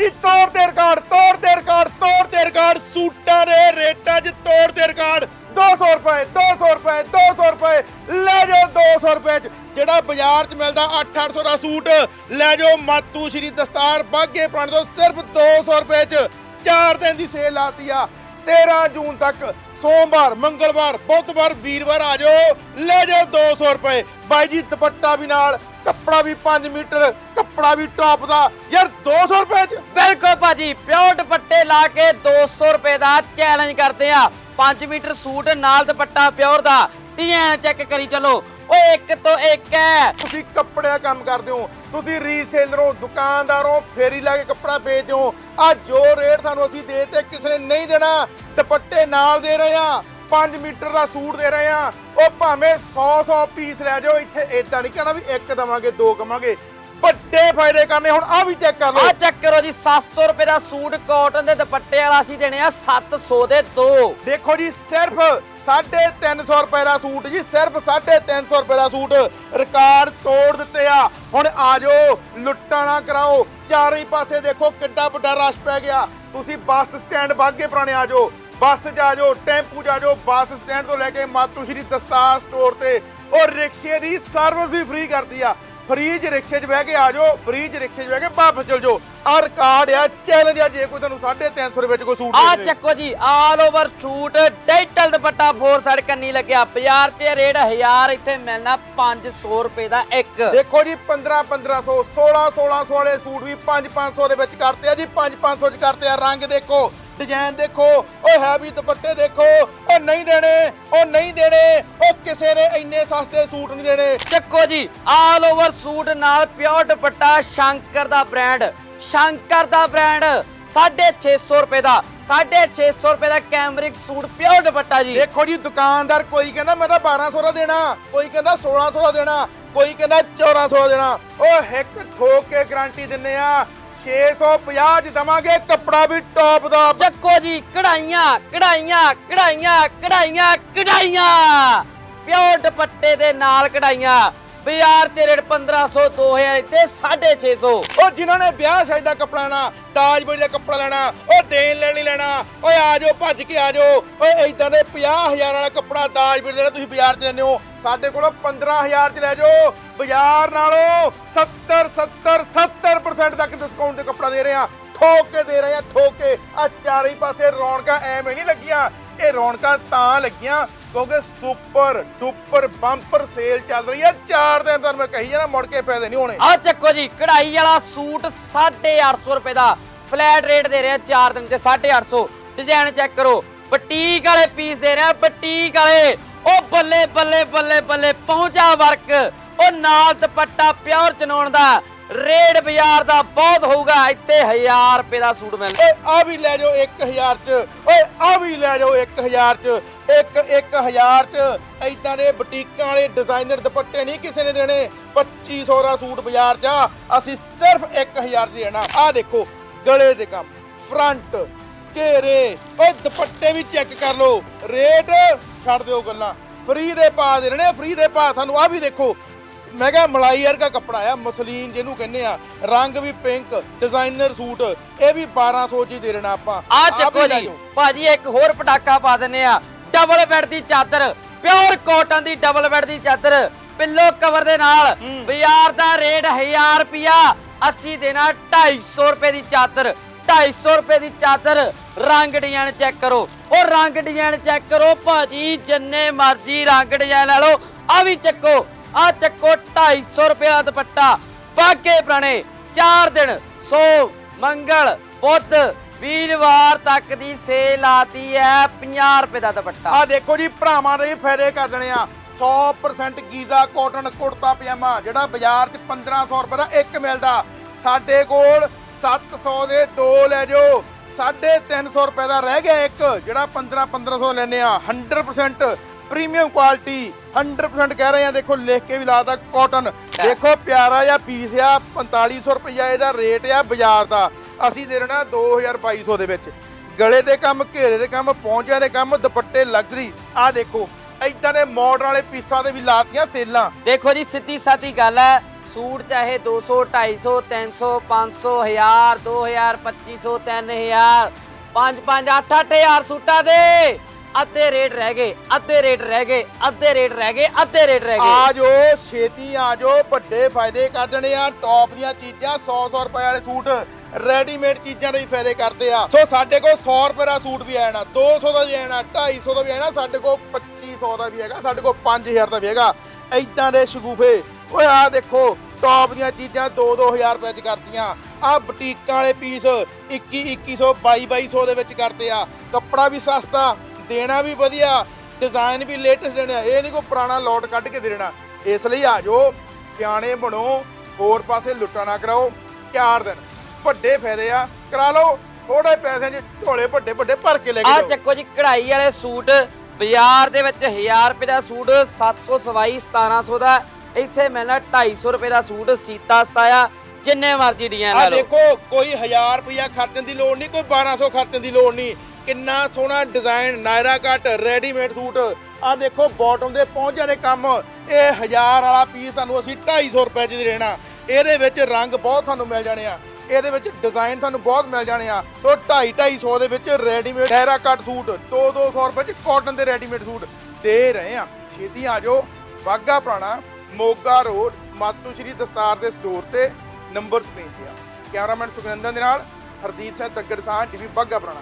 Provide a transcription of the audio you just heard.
ਜੀ, ਤੋੜ ਦੇ ਰਿਕਾਰਡ, ਤੋੜ ਦੇ ਰਿਕਾਰਡ, ਤੋੜ ਦੇ ਰਿਕਾਰਡ। ਸੂਟਾਂ ਦੇ ਰੇਟਾਂ 'ਚ ਤੋੜ ਦੇ ਰਿਕਾਰਡ। 200 ਰੁਪਏ 200 ਰੁਪਏ 200 ਰੁਪਏ। ਲੈ ਜਾਓ 200 ਰੁਪਏ 'ਚ। ਜਿਹੜਾ ਬਾਜ਼ਾਰ 'ਚ ਮਿਲਦਾ 8-800 ਦਾ ਸੂਟ, ਲੈ ਜਾਓ ਮਾਤੂ ਸ਼੍ਰੀ ਦਸਤਾਰ ਬਾਗੇ ਪੁਰਾਣੇ ਤੋਂ ਸਿਰਫ 200 ਰੁਪਏ 'ਚ। 4 ਦਿਨ ਦੀ ਸੇਲ ਲਾਤੀ ਆ। 13 ਜੂਨ ਤੱਕ ਸੋਮਵਾਰ, ਮੰਗਲਵਾਰ, ਬੁੱਧਵਾਰ, ਵੀਰਵਾਰ ਆ ਜਾਓ। ਲੈ ਜਾਓ 200 ਰੁਪਏ। ਬਾਈ ਜੀ, ਦੁਪੱਟਾ ਵੀ ਨਾਲ, ਕੱਪੜਾ ਵੀ 5 ਮੀਟਰ, ਕੱਪੜਾ ਵੀ ਟੌਪ ਦਾ। ਯਾਰ 200 ਰੁਪਏ 'ਚ। ਬਿਲਕੁਲ ਭਾਜੀ ਪਿਓਰ ਦੁਪੱਟੇ ਲਾ ਕੇ 200 ਰੁਪਏ ਦਾ ਚੈਲੰਜ ਕਰਦੇ ਆ। 5 ਮੀਟਰ ਸੂਟ, ਨਾਲ ਦੁਪੱਟਾ ਪਿਓਰ ਦਾ। ਡਿਜ਼ਾਈਨ ਚੈੱਕ ਕਰੀ ਚਲੋ। ਓਏ ਇੱਕ ਤੋਂ ਇੱਕ ਹੈ। ਤੁਸੀਂ ਕੱਪੜੇ ਦਾ ਕੰਮ ਕਰਦੇ ਹੋ। ਤੁਸੀਂ ਰੀਸੇਲਰ ਹੋ ਦੁਕਾਨਦਾਰ ਹੋ ਫੇਰੀ ਲਾ ਕੇ ਕੱਪੜਾ ਵੇਚਦੇ ਹੋ। ਆ ਜੋ ਰੇਟ ਤੁਹਾਨੂੰ ਅਸੀਂ ਦੇ ਤੇ ਕਿਸੇ ਨੇ ਨਹੀਂ ਦੇਣਾ। ਦੁਪੱਟੇ ਨਾਲ ਦੇ ਰਹੇ ਆ 5 ਮੀਟਰ ਦਾ ਸੂਟ ਦੇ ਰਹੇ ਆ ਉਹ ਭਾਵੇਂ 100 100 ਪੀਸ ਲੈ ਜਾਓ ਇੱਥੇ ਏਦਾਂ ਨਹੀਂ ਕਹਿਣਾ ਵੀ ਇੱਕ ਦਵਾਂਗੇ ਦੋ ਕਵਾਂਗੇ ਵੱਡੇ ਫਾਇਦੇ ਕਰਨੇ ਹੁਣ ਆ ਵੀ ਚੈੱਕ ਕਰ ਆ ਲਓ ਚੈੱਕ ਕਰੋ ਜੀ 700 ਰੁਪਏ ਦਾ ਸੂਟ ਕਾਟਨ ਦੇ ਦੁਪੱਟੇ ਵਾਲਾ ਅਸੀਂ ਦੇਣੇ ਆ 700 ਦੇ ਦੋ। ਦੇਖੋ ਜੀ ਸਿਰਫ 350 ਰੁਪਏ ਦਾ ਸੂਟ ਜੀ, ਸਿਰਫ 350 ਰੁਪਏ ਦਾ ਸੂਟ ਰਿਕਾਰਡ ਤੋੜ ਦਿੱਤੇ ਆ। ਹੁਣ ਆ ਜਾਓ, ਲੁੱਟਾਂ ਨਾ ਕਰਾਓ। ਚਾਰੇ ਪਾਸੇ ਦੇਖੋ ਕਿੱਡਾ ਵੱਡਾ ਰਸ਼ ਪੈ ਗਿਆ। ਤੁਸੀਂ ਬੱਸ ਸਟੈਂਡ ਬਾਗੇ ਪੁਰਾਣੇ ਆ ਜਾਓ। ਬੱਸ 'ਚ ਆ ਜਾਓ, ਟੈਂਪੂ 'ਚ ਆ ਜਾਓ, ਬੱਸ ਸਟੈਂਡ ਤੋਂ ਲੈ ਕੇ ਮਾਤੂ ਸ਼੍ਰੀ ਦਸਤਾਰ ਸਟੋਰ ਤੇ। ਉਹ ਰਿਕਸ਼ੇ ਦੀ ਸਰਵਿਸ ਵੀ ਫ੍ਰੀ ਕਰਦੀ ਆ। ਫ੍ਰੀਜ ਰਿਕਸ਼ੇ 'ਚ ਬਹਿ ਕੇ ਆ ਜਾਓ ਫ੍ਰੀਜ ਰਿਕਸ਼ੇ 'ਚ ਬਹਿ ਕੇ ਵਾਪਸ ਚਲ ਜਾਓ। ਆ ਰਿਕਾਰਡ ਆ ਚੈਲੰਜ ਆ ਜੇ ਕੋਈ ਤੁਹਾਨੂੰ 350 ਰੁਪਏ 'ਚ ਕੋਈ ਸੂਟ ਆ। ਚੱਕੋ ਜੀ all over suit digital dupatta four side ਕੰਨੀ ਲੱਗਿਆ। ਬਾਜ਼ਾਰ 'ਚ ਰੇਟ 1000 ਇੱਥੇ ਮਿਲਣਾ 500 ਰੁਪਏ ਦਾ ਇੱਕ। ਦੇਖੋ ਜੀ 15 1500 16 1600 ਵਾਲੇ ਸੂਟ ਵੀ 5 500 ਦੇ ਵਿੱਚ ਕਰਤੇ ਆ ਜੀ 5 500 ਚ ਕਰਤੇ ਆ। ਰੰਗ ਦੇਖੋ ਡਿਜ਼ਾਈਨ ਦੇਖੋ ਓ ਹੈਵੀ ਦੁਪੱਟੇ ਦੇਖੋ ਓ ਨਹੀਂ ਦੇਣੇ ਓ ਨਹੀਂ ਦੇਣੇ ਓ ਕਿਸੇ ਨੇ ਇੰਨੇ ਸਸਤੇ ਸੂਟ ਨਹੀਂ ਦੇਣੇ। ਚੱਕੋ ਜੀ ਆਲ ਓਵਰ ਸੂਟ ਨਾਲ ਪਿਓਰ ਦੁਪੱਟਾ ਸ਼ੰਕਰ ਦਾ ਬ੍ਰਾਂਡ ਸ਼ੰਕਰ ਦਾ ਬ੍ਰਾਂਡ 650 ਰੁਪਏ ਦਾ 650 ਰੁਪਏ ਦਾ ਕੈਮਰਿਕ ਸੂਟ ਪਿਓਰ ਦੁਪੱਟਾ ਜੀ। ਦੇਖੋ ਜੀ ਦੁਕਾਨਦਾਰ ਕੋਈ ਕਹਿੰਦਾ ਮੈਂ ਤਾਂ 1200 ਦਾ ਦੇਣਾ ਕੋਈ ਕਹਿੰਦਾ 1600 ਦਾ ਦੇਣਾ ਕੋਈ ਕਹਿੰਦਾ 1400 ਦਾ ਦੇਣਾ। ਓ ਇੱਕ ਠੋਕ ਕੇ ਗਾਰੰਟੀ ਦਿੰਨੇ ਆ 650 ਚ ਦਵਾਂਗੇ, ਕੱਪੜਾ ਵੀ ਟੌਪ ਦਾ। ਚੱਕੋ ਜੀ, ਕਢਾਈਆਂ ਕਢਾਈਆਂ ਕਢਾਈਆਂ ਕਢਾਈਆਂ ਕਢਾਈਆਂ। ਪਿਓਰ ਦੁਪੱਟੇ ਦੇ ਨਾਲ ਕਢਾਈਆਂ। ਬਾਜ਼ਾਰ 'ਚ ਰੇਟ 1500 2000 ਇੱਥੇ 650 ਉਹ ਜਿਨ੍ਹਾਂ ਨੇ ਵਿਆਹ ਸ਼ਾਦੀ ਦਾ ਕੱਪੜਾ ਲੈਣਾ ਤਾਜ ਦਾ ਕੱਪੜਾ ਲੈਣਾ, ਉਹ ਦੇਣ ਲੈਣ ਨਹੀਂ ਲੈਣਾ, ਓਏ ਆ ਜਾਓ, ਭੱਜ ਕੇ ਆ ਜਾਓ। ਓਏ ਇਦਾਂ ਦੇ 50000 ਵਾਲਾ ਕੱਪੜਾ ਤਾਜ ਜਿਹੜਾ ਤੁਸੀਂ ਬਾਜ਼ਾਰ 'ਚ ਲੈਂਦੇ ਹੋ, ਸਾਡੇ ਕੋਲ 15000 'ਚ ਲੈ ਜਾਓ। ਬਾਜ਼ਾਰ ਨਾਲੋਂ 70 70 70% ਤੱਕ ਡਿਸਕਾਊਂਟ ਤੇ ਕੱਪੜਾ ਦੇ ਰਹੇ ਆ ਠੋਕ ਕੇ ਦੇ ਰਹੇ ਆ ਠੋਕ ਕੇ। ਆ ਚਾਰੇ ਪਾਸੇ ਰੌਣਕਾਂ ਐਵੇਂ ਨਹੀਂ ਲੱਗੀਆਂ। ਇਹ ਰੌਣਕਾਂ ਤਾਂ ਲੱਗੀਆਂ, ਕਿਉਂਕਿ ਸੁਪਰ ਡੁਪਰ ਬੰਪਰ ਸੇਲ ਚੱਲ ਰਹੀ ਹੈ। ਚਾਰ ਦਿਨ ਤੁਹਾਨੂੰ ਮੈਂ ਕਹੀ ਜਾਣਾ, ਮੁੜ ਕੇ ਫਾਇਦੇ ਨਹੀਂ ਹੋਣੇ। ਆ ਚੱਕੋ ਜੀ, ਕਢਾਈ ਵਾਲਾ ਸੂਟ 850 ਰੁਪਏ ਦਾ। ਫਲੈਟ ਰੇਟ ਦੇ ਰਿਹਾ 4 ਦਿਨ ਚ 850 ਡਿਜ਼ਾਈਨ ਚੈੱਕ ਕਰੋ, ਬਟੀਕ ਵਾਲੇ ਪੀਸ ਦੇ ਰਿਹਾ ਬਟੀਕ ਵਾਲੇ। ਉਹ ਬੱਲੇ ਬੱਲੇ ਬੱਲੇ ਬੱਲੇ ਪਹੁੰਚਾ ਵਰਕ, ਉਹ ਨਾਲ ਦੁਪੱਟਾ ਪਿਓਰ ਚਨੋਣ ਦਾ। ਰੇਟ ਬਾਜ਼ਾਰ ਦਾ ਬਹੁਤ ਹੋਊਗਾ ਇੱਥੇ 1000 ਰੁਪਏ ਦਾ ਸੂਟ ਮਿਲਦਾ ਓਏ ਆ ਵੀ ਲੈ ਜਾਓ 1000 ਚ। ਓਏ ਆ ਵੀ ਲੈ ਜਾਓ 1000 ਚ। ਇੱਕ 1000 ਚ। ਐਦਾਂ ਦੇ ਬੁਟੀਕਾਂ ਵਾਲੇ ਡਿਜ਼ਾਈਨਰ ਦੁਪੱਟੇ ਨਹੀਂ ਕਿਸੇ ਨੇ ਦੇਣੇ। 2500 ਦਾ ਸੂਟ ਬਾਜ਼ਾਰ 'ਚ ਆ, ਅਸੀਂ ਸਿਰਫ 1000 ਚ ਦੇਣਾ। ਆ ਦੇਖੋ ਗਲੇ ਦੇ ਕੰਮ। ਫਰੰਟ ਘੇਰੇ। ਓਏ ਦੁਪੱਟੇ ਵੀ ਚੈੱਕ ਕਰ ਲਓ। ਰੇਟ ਛੱਡ ਦਿਓ ਗੱਲਾਂ। ਫ੍ਰੀ ਦੇ ਪਾ ਦੇਣੇ ਰਹੇ ਨੇ ਫ੍ਰੀ ਦੇ ਪਾ। ਤੁਹਾਨੂੰ ਆ ਵੀ ਦੇਖੋ ਮੈਂ ਕਿਹਾ ਮਲਾਈ ਵਰਗਾ ਕੱਪੜਾ ਆ ਮਸਲੀਨ ਜਿਹਨੂੰ ਕਹਿੰਦੇ ਆ ਰੰਗ ਵੀ ਪਿੰਕ ਡਿਜ਼ਾਈਨਰ ਸੂਟ ਇਹ ਵੀ 1200 ਚ ਹੀ ਦੇ ਦੇਣਾ ਆਪਾਂ। ਆ ਚੱਕੋ ਲੈ ਜੀ ਜਾਓ। ਭਾਜੀ ਇੱਕ ਹੋਰ ਪਟਾਕਾ ਪਾ ਦਿੰਨੇ ਆ ਡਬਲ ਬੈੱਡ ਦੀ ਚਾਦਰ ਪਿਓਰ ਕਾਟਨ ਦੀ ਡਬਲ ਬੈੱਡ ਦੀ ਚਾਦਰ ਪਿੱਲੋ ਕਵਰ ਦੇ ਨਾਲ ਬਾਜ਼ਾਰ ਦਾ ਰੇਟ 1000 ਰੁਪਿਆ ਅਸੀਂ ਦੇਣਾ 250 ਰੁਪਏ ਦੀ ਚਾਦਰ 250 ਰੁਪਏ ਦੀ ਚਾਦਰ ਰੰਗ ਡਿਜ਼ਾਈਨ ਚੈੱਕ ਕਰੋ। ਉਹ ਰੰਗ ਡਿਜ਼ਾਈਨ ਚੈੱਕ ਕਰੋ ਭਾਜੀ ਜਿੰਨੇ ਮਰਜ਼ੀ ਰੰਗ ਡਿਜ਼ਾਈਨ ਲੈ ਲਓ ਆ ਵੀ ਚੱਕੋ ਆ ਚੱਕੋ 250 ਰੁਪਏ ਦੁਪੱਟਾ। ਬਾਗੇ ਪੁਰਾਣੇ 4 ਦਿਨ, ਸੋ, ਮੰਗਲ, ਬੁੱਧ, ਵੀਰਵਾਰ ਤੱਕ ਦੀ ਸੇਲ ਆਤੀ ਹੈ 50 ਰੁਪਏ ਦਾ ਦੁਪੱਟਾ। ਆ ਦੇਖੋ ਜੀ, ਭਰਾਵਾਂ ਦੇ ਫਾਇਦੇ ਕਰ ਦੇਣੇ ਆ। 100% ਗੀਜ਼ਾ ਕਾਟਨ ਕੁੜਤਾ, ਪਜਾਮਾ, ਜਿਹੜਾ ਬਾਜ਼ਾਰ 'ਚ 1500 ਰੁਪਏ ਦਾ ਇੱਕ ਮਿਲਦਾ। ਸਾਡੇ ਕੋਲ 700 ਦੇ ਦੋ ਲੈ ਜਾਓ। 350 ਰੁਪਏ ਦਾ ਰਹਿ ਗਿਆ ਇੱਕ, ਜਿਹੜਾ 15 1500 ਲੈਨੇ ਆ। 100% ਪ੍ਰੀਮੀਅਮ ਕੁਆਲਿਟੀ 100% ਕਹਿ ਰਹੇ ਆ, ਦੇਖੋ, ਲਿਖ ਕੇ ਵੀ ਲਾਤਾ ਕਾਟਨ ਦੇਖੋ, ਪਿਆਰਾ ਜਿਹਾ ਪੀਸ ਆ 4500 ਰੁਪਇਆ ਇਹਦਾ ਰੇਟ ਆ ਬਾਜ਼ਾਰ ਦਾ। ਅਸੀਂ ਦੇ ਦੇਣਾ 2200 ਦੇ ਵਿੱਚ। ਗਲੇ ਦੇ ਕੰਮ, ਘੇਰੇ ਦੇ ਕੰਮ, ਪੌਂਚਿਆਂ ਦੇ ਕੰਮ, ਦੁਪੱਟੇ ਲਗਜ਼ਰੀ ਆਹ ਦੇਖੋ ਇਦਾਂ ਦੇ ਮਾਡਲ ਵਾਲੇ ਪੀਸਾਂ ਦੇ ਵੀ ਲਾਤੀਆਂ ਸੇਲਾਂ। ਦੇਖੋ ਜੀ, ਸਿੱਧੀ ਸਾਦੀ ਗੱਲ ਹੈ, ਸੂਟ ਚਾਹੇ 200 250 300 500 1000 2000 2500 3000 5 5 8 8000 ਸੂਟਾਂ ਦੇ। ਅੱਧੇ ਰੇਟ ਰਹਿ ਗਏ, ਅੱਧੇ ਰੇਟ ਰਹਿ ਗਏ, ਅੱਧੇ ਰੇਟ ਰਹਿ ਗਏ, ਅੱਧੇ ਰੇਟ ਰਹਿ ਗਏ। ਆ ਜੋ ਛੇਤੀ ਆ ਜੋ ਵੱਡੇ ਫਾਇਦੇ ਕਰ ਆ ਟੌਪ ਦੀਆਂ ਚੀਜ਼ਾਂ 100 100 ਰੁਪਏ ਵਾਲੇ ਸੂਟ ਰੈਡੀਮੇਡ ਚੀਜ਼ਾਂ ਦੇ ਵੀ ਫਾਇਦੇ ਕਰਦੇ ਆ। ਸੋ ਸਾਡੇ ਕੋਲ 100 ਰੁਪਏ ਦਾ ਸੂਟ ਵੀ ਆਣਾ 200 ਦਾ ਵੀ ਆਣਾ 250 ਦਾ ਵੀ ਆਣਾ ਸਾਡੇ ਕੋਲ 2500 ਦਾ ਵੀ ਹੈਗਾ, ਸਾਡੇ ਕੋਲ 5000 ਦਾ ਵੀ ਹੈਗਾ। ਐਦਾਂ ਦੇ ਸ਼ਗੂਫੇ, ਓਏ ਆ ਦੇਖੋ ਟੌਪ ਦੀਆਂ ਚੀਜ਼ਾਂ 2-2000 ਰੁਪਏ ਚ ਕਰਤੀਆਂ ਆ ਬੁਟੀਕਾਂ ਵਾਲੇ ਪੀਸ 21 2100 22 2200 ਦੇ ਵਿੱਚ ਕਰਤੇ ਆ। ਕੱਪੜਾ ਵੀ ਸਸਤਾ ਦੇਣਾ ਵੀ ਵਧੀਆ ਡਿਜ਼ਾਈਨ ਵੀ ਲੇਟੈਸਟ ਦੇਣਾ ਇਹ ਨਹੀਂ ਕੋਈ ਪੁਰਾਣਾ ਲੋਟ ਕੱਢ ਕੇ ਦੇ ਦੇਣਾ। ਇਸ ਲਈ ਆ ਜਾਓ ਸਿਆਣੇ ਬਣੋ ਹੋਰ ਪਾਸੇ ਲੁੱਟਾ ਨਾ ਕਰਾਓ। ਚਾਰ ਦਿਨ ਵੱਡੇ ਫਾਇਦੇ ਆ। ਕਰਾ ਲਓ ਥੋੜੇ ਪੈਸੇ ਚ ਝੋਲੇ ਵੱਡੇ ਵੱਡੇ ਭਰ ਕੇ ਲੈ ਕੇ ਆ ਜਾਓ। ਚੱਕੋ ਜੀ ਕਢਾਈ ਵਾਲੇ ਸੂਟ ਬਾਜ਼ਾਰ ਦੇ ਵਿੱਚ 1000 ਰੁਪਏ ਦਾ ਸੂਟ 700 ਸਵਾਈ 1700 ਦਾ। ਇੱਥੇ ਮਿਲਣਾ 250 ਰੁਪਏ ਦਾ ਸੂਟ ਸੀਤਾ ਸਤਾਇਆ ਜਿੰਨੇ ਮਰਜ਼ੀ ਡਿਜ਼ਾਈਨ ਆ ਲੈ ਲਓ। ਦੇਖੋ ਕੋਈ 1000 ਰੁਪਇਆ ਖਰਚਣ ਦੀ ਲੋੜ ਨਹੀਂ ਕੋਈ 1200 ਖਰਚਣ ਦੀ ਲੋੜ ਨਹੀਂ। ਕਿੰਨਾ ਸੋਹਣਾ ਡਿਜ਼ਾਈਨ ਨਾਇਰਾ ਕੱਟ ਰੈਡੀਮੇਡ ਸੂਟ। ਆ ਦੇਖੋ ਬਾਟਮ ਦੇ ਪਹੁੰਚ ਜਾਣੇ ਕੰਮ। ਇਹ 1000 ਵਾਲਾ ਪੀਸ ਤੁਹਾਨੂੰ ਅਸੀਂ 250 ਰੁਪਏ 'ਚ ਦੇ ਦੇਣਾ। ਇਹਦੇ ਵਿੱਚ ਰੰਗ ਬਹੁਤ ਤੁਹਾਨੂੰ ਮਿਲ ਜਾਣੇ ਆ। ਇਹਦੇ ਵਿੱਚ ਡਿਜ਼ਾਈਨ ਤੁਹਾਨੂੰ ਬਹੁਤ ਮਿਲ ਜਾਣੇ ਆ। ਸੋ 2.5 250 ਦੇ ਵਿੱਚ ਰੈਡੀਮੇਡ ਨਾਇਰਾ ਕੱਟ ਸੂਟ 2 200 ਰੁਪਏ 'ਚ ਕਾਟਨ ਦੇ ਰੈਡੀਮੇਡ ਸੂਟ। ਦੇ ਰਹੇ ਆ। ਛੇਤੀ ਆ ਜਾਓ। ਬਾਗਾ ਪੁਰਾਣਾ, ਮੋਗਾ ਰੋਡ ਮਾਤੂ ਸ਼੍ਰੀ ਦਸਤਾਰ ਦੇ ਸਟੋਰ ਤੇ ਨੰਬਰ ਸਕਰੀਨ ਤੇ ਆ। ਕੈਮਰਾਮੈਨ ਸੁਖਨੰਦਨ ਦੇ ਨਾਲ ਹਰਦੀਪ ਸਿੰਘ ਤੱਗੜ ਸਾਹ ਟੀਵੀ ਬਾਗਾ ਪੁਰਾਣਾ।